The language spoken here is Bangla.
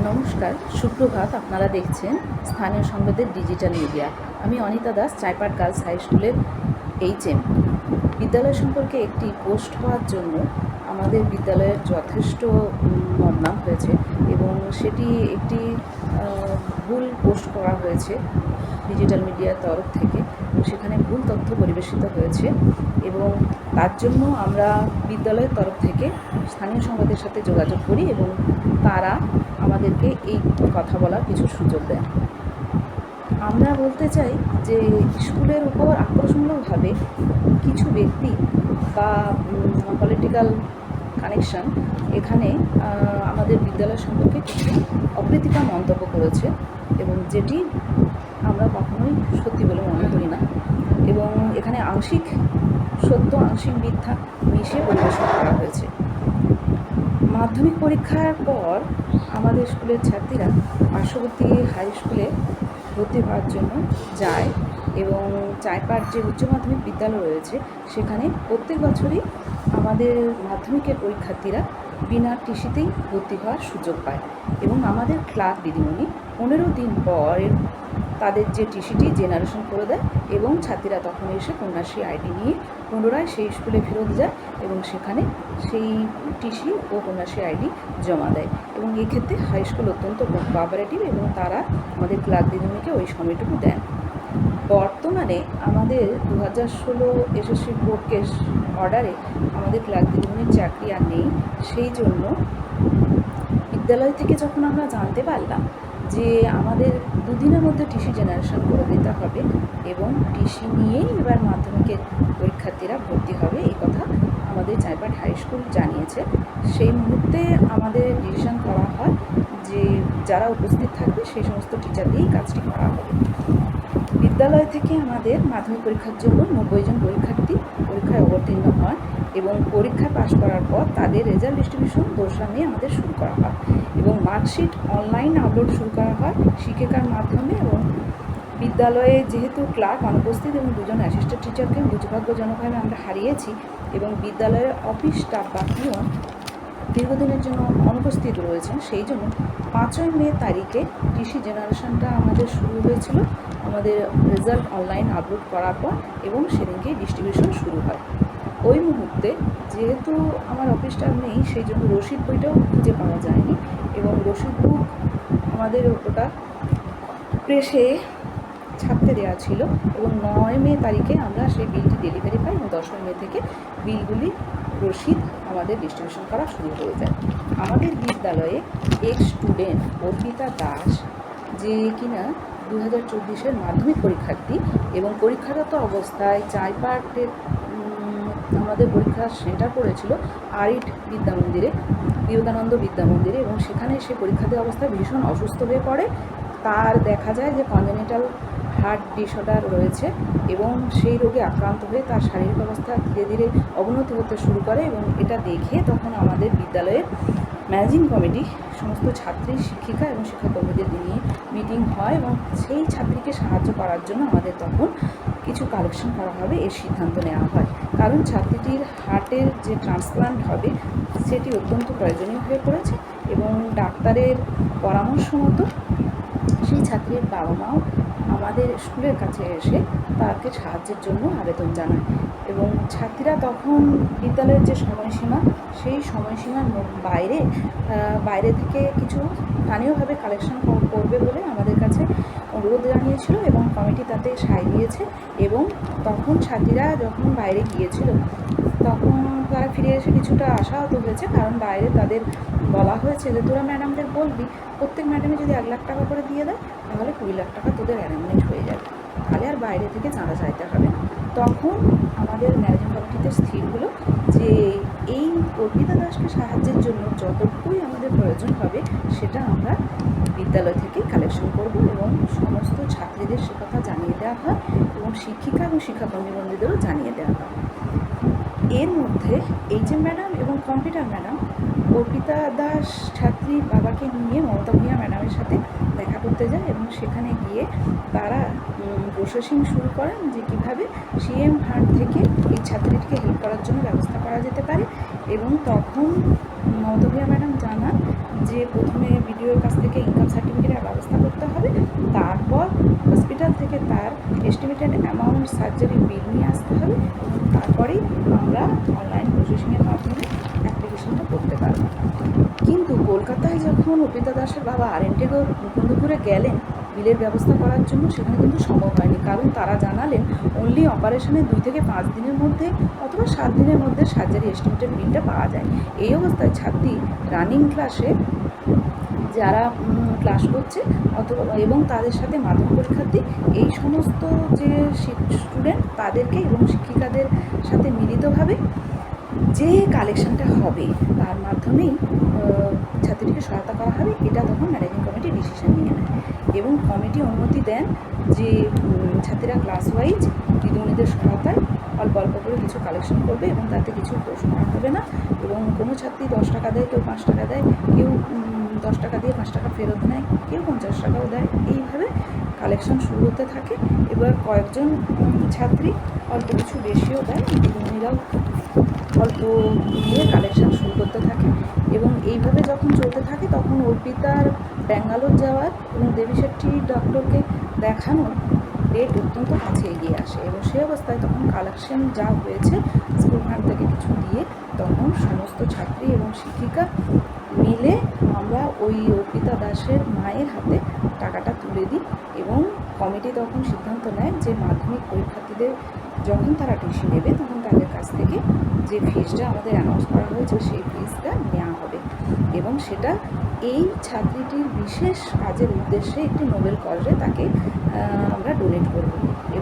নমস্কার, সুপ্রভাত, আপনারা দেখছেন স্থানীয় সংবাদের ডিজিটাল মিডিয়া। আমি অনিতা দাস চাইপাট গার্লস হাই স্কুলের এইচএম। বিদ্যালয় সম্পর্কে একটি পোস্ট হওয়ার জন্য আমাদের বিদ্যালয়ের যথেষ্ট বদনাম হয়েছে এবং সেটি একটি ভুল পোস্ট করা হয়েছে ডিজিটাল মিডিয়ার তরফ থেকে। সেখানে ভুল তথ্য পরিবেশিত হয়েছে এবং তার জন্য আমরা বিদ্যালয়ের তরফ থেকে স্থানীয় সংবাদের সাথে যোগাযোগ করি এবং তারা আমাদেরকে এই কথা বলার কিছু সুযোগ দেন। আমরা বলতে চাই যে স্কুলের উপর আকর্ষণীয়ভাবে কিছু ব্যক্তি বা পলিটিক্যাল কানেকশন এখানে আমাদের বিদ্যালয় সম্পর্কে কিছু অপ্রীতিকর মন্তব্য করেছে এবং যেটি আমরা কখনোই সত্যি বলে মনে করি না। আংশিক সত্য, আংশিক মিথ্যা মিশে পরিবেশন করা হয়েছে। মাধ্যমিক পরীক্ষার পর আমাদের স্কুলের ছাত্রীরা পার্শ্ববর্তী হাই স্কুলে ভর্তি হওয়ার জন্য যায় এবং চাইপাট যে উচ্চ মাধ্যমিক বিদ্যালয় রয়েছে, সেখানে প্রত্যেক বছরই আমাদের মাধ্যমিকের পরীক্ষার্থীরা বিনা টিসিতেই ভর্তি হওয়ার সুযোগ পায় এবং আমাদের ক্লাস দিদিমণি পনেরো দিন পর তাদের যে টিসিটি জেনারেশন করে দেয় এবং ছাত্রীরা তখন এসে কন্যাশ্রী আইডি নিয়ে পুনরায় সেই স্কুলে ফেরত যায় এবং সেখানে সেই টিসি ও কন্যাশ্রী আইডি জমা দেয়। এবং এক্ষেত্রে হাই স্কুল অত্যন্ত কোঅপারেটিভ এবং তারা আমাদের ক্লাব দিদিমণিকে ওই সময়টুকু দেন। বর্তমানে আমাদের দু হাজার ষোলো এসএসসি বোর্ড কেস অর্ডারে আমাদের ক্লাস দিদিমণির চাকরি আর নেই। সেই জন্য বিদ্যালয় থেকে যখন আমরা জানতে পারলাম যে আমাদের দুদিনের মধ্যে টিসি জেনারেশন করে দিতে হবে এবং টিসি নিয়েই এবার মাধ্যমিকের পরীক্ষার্থীরা ভর্তি হবে, এই কথা আমাদের চাইপাট হাই স্কুল জানিয়েছে। সেই মুহূর্তে আমাদের ডিসিশন করা হয় যে যারা উপস্থিত থাকবে সেই সমস্ত টিচার দিয়েই কাজটি করা হবে। বিদ্যালয় থেকে আমাদের মাধ্যমিক পরীক্ষার জন্য নব্বই জন পরীক্ষার্থী পরীক্ষায় অবতীর্ণ হয় এবং পরীক্ষায় পাশ করার পর তাদের রেজাল্ট ডিস্ট্রিবিউশন দোসরা মে আমাদের শুরু করা হয় এবং মার্কশিট অনলাইন আপলোড শুরু করা হয় শিক্ষিকার মাধ্যমে এবং বিদ্যালয়ে যেহেতু ক্লার্ক অনুপস্থিত এবং দুজন অ্যাসিস্ট্যান্ট টিচারকে দুর্ভাগ্যজনকভাবে আমরা হারিয়েছি এবং বিদ্যালয়ের অফিস স্টাফ বা পিয়ন দীর্ঘদিনের জন্য অনুপস্থিত রয়েছেন, সেই জন্য পাঁচই মে তারিখে কৃষি জেনারেশনটা আমাদের শুরু হয়েছিল। আমাদের রেজাল্ট অনলাইন আপলোড করার পর এবং সেদিনকেই ডিস্ট্রিবিউশন শুরু হয়। ওই মুহূর্তে যেহেতু আমার অফিসটা নেই, সেই জন্য রসিদ বইটাও খুঁজে পাওয়া যায়নি এবং রসিদ বুক আমাদের ওটা প্রেসে ছাপতে দেওয়া ছিল এবং নয় মে তারিখে আমরা সেই বিলটি ডেলিভারি পাই এবং দশই মে থেকে বিলগুলি রসিদ আমাদের ডিস্ট্রিবিউশন করা শুরু হয়ে যায়। আমাদের বিদ্যালয়ে এক্স স্টুডেন্ট অর্পিতা দাস, যে কিনা দু হাজার চব্বিশের মাধ্যমিক পরীক্ষার্থী এবং পরীক্ষারত অবস্থায় চাইপাটের আমাদের পরীক্ষার সেন্টার পড়েছিল আরিট বিদ্যা মন্দিরে, বিবেকানন্দ বিদ্যা মন্দিরে এবং সেখানে সে পরীক্ষা দেওয়া অবস্থায় ভীষণ অসুস্থ হয়ে পড়ে। তার দেখা যায় যে কনজেনিটাল হার্ট ডিসঅর্ডার রয়েছে এবং সেই রোগে আক্রান্ত হয়ে তার শারীরিক অবস্থা ধীরে ধীরে অবনতি হতে শুরু করে এবং এটা দেখে তখন আমাদের বিদ্যালয়ের ম্যানেজিং কমিটি সমস্ত ছাত্রী, শিক্ষিকা এবং শিক্ষাকর্মীদের নিয়ে মিটিং হয় এবং সেই ছাত্রীকে সাহায্য করার জন্য আমাদের তখন কিছু কালেকশন করা হবে এর সিদ্ধান্ত নেওয়া হয়। কারণ ছাত্রীটির হার্টের যে ট্রান্সপ্লান্ট হবে, সেটি অত্যন্ত প্রয়োজনীয় হয়ে পড়েছে এবং ডাক্তারের পরামর্শ মতো সেই ছাত্রীর বাবা মাও আমাদের স্কুলের কাছে এসে তাকে সাহায্যের জন্য আবেদন জানায় এবং ছাত্রীরা তখন বিদ্যালয়ের যে সময়সীমা, সেই সময়সীমার বাইরে বাইরে থেকে কিছু স্থানীয়ভাবে কালেকশন করবে বলে আমাদের কাছে অনুরোধ জানিয়েছিল এবং কমিটি তাতে সায় দিয়েছে এবং তখন ছাত্রীরা যখন বাইরে গিয়েছিল, তখন তারা ফিরে এসে কিছুটা আশাহত হয়েছে কারণ বাইরে তাদের বলা হয়েছে যে, তোরা ম্যাডামদের বলবি, প্রত্যেক ম্যাডামে যদি এক লাখ টাকা করে দিয়ে দেয়, তাহলে কুড়ি লাখ টাকা তোদের অ্যারেঞ্জমেন্ট হয়ে যাবে। তাহলে আর বাইরে থেকে চাঁদা চাইতে হবে না। তখন আমাদের ম্যানেজিং কমিটিতে স্থির হলো যে এই অর্পিতা দাসকে সাহায্যের জন্য যতটুকুই আমাদের প্রয়োজন হবে, সেটা আমরা বিদ্যালয় থেকে কালেকশন করব এবং সমস্ত ছাত্রীদের সে কথা জানিয়ে দেওয়া হয় এবং শিক্ষিকা এবং শিক্ষাকর্মী বন্ধুদেরও জানিয়ে দেওয়া হয়। এর মধ্যে এইচ এম ম্যাডাম এবং কম্পিউটার ম্যাডাম অর্পিতা দাস ছাত্রীর বাবাকে নিয়ে মমতা ভূঁইয়া ম্যাডামের সাথে দেখা করতে যায় এবং সেখানে গিয়ে তারা প্রসেসিং শুরু করেন যে কীভাবে সিএম হাট থেকে এই ছাত্রীটিকে হেল্প করার জন্য ব্যবস্থা করা যেতে পারে এবং তখন মমতা ভূঁইয়া ম্যাডাম জানান যে প্রথমে বিডিওর কাছ থেকে ইনকাম সার্টিফিকেটের ব্যবস্থা করতে হবে, তারপর হসপিটাল থেকে তার এস্টিমেটেড অ্যামাউন্ট সার্জারি বিল নিয়ে আসতে হবে এবং তারপরেই আমরা অনলাইন প্রসেসিংয়ের মাধ্যমে করতে পারব কিন্তু কলকাতায় যখন অর্পিতা দাসের বাবা আর এনটেগো মুকুন্দপুরে গেলেন, বিলের ব্যবস্থা করার জন্য সেখানে কিন্তু সম্ভব হয়নি কারণ তারা জানালেন অনলি অপারেশনের দুই থেকে পাঁচ দিনের মধ্যে অথবা সাত দিনের মধ্যে সার্জারি এস্টিমেটেড বিলটা পাওয়া যায়। এই অবস্থায় ছাত্রী রানিং ক্লাসে যারা ক্লাস করছে অথবা, এবং তাদের সাথে মাধ্যমিক পরীক্ষার্থী, এই সমস্ত যে স্টুডেন্ট তাদেরকে এবং শিক্ষিকাদের সাথে মিলিতভাবে যে কালেকশনটা হবে, তার মাধ্যমেই ছাত্রীটিকে সহায়তা করা হবে, এটা তখন ম্যানেজিং কমিটি ডিসিশন নিয়ে নেয়। এবং কমিটি অনুমতি দেন যে ছাত্রীরা ক্লাস ওয়াইজ দিদিমণিদের সহায়তায় অল্প অল্প করে কিছু কালেকশন করবে এবং তাতে কিছু প্রশ্ন হবে না এবং কোনো ছাত্রী দশ টাকা দেয়, কেউ পাঁচ টাকা দেয়, কেউ দশ টাকা দিয়ে পাঁচ টাকা ফেরত নেয়, কেউ পঞ্চাশ টাকাও দেয়। এইভাবে কালেকশন শুরু হতে থাকে। এবার কয়েকজন ছাত্রী অল্প কিছু বেশিও দেয় দিদিমণিরাও অল্প দিয়ে কালেকশন শুরু করতে থাকে এবং এইভাবে যখন চলতে থাকে তখন অর্পিতার ব্যাঙ্গালোর যাওয়ার এবং দেবী শেট্টি ডক্টরকে দেখানোর ডেট অত্যন্ত কাছে এগিয়ে আসে এবং সেই অবস্থায় তখন কালেকশন যা হয়েছে স্কুল ফান্ড থেকে কিছু দিয়ে তখন সমস্ত ছাত্রী এবং শিক্ষিকা মিলে আমরা ওই অর্পিতা দাসের মায়ের হাতে টাকাটা তুলে দিই এবং কমিটি তখন সিদ্ধান্ত নেয় যে মাধ্যমিক পরীক্ষার্থীদের যখন তারা টিসি নেবে তখন তাদের কাছ থেকে যে ফিসটা আমাদের অ্যানাউন্স করা হয়েছে, সেই ফিজটা নেওয়া হবে। এবং সেটা এই ছাত্রীটির বিশেষ কাজের উদ্দেশ্যে একটি নোবেল কলেজে তাকে আমরা ডোনেট করব। এবং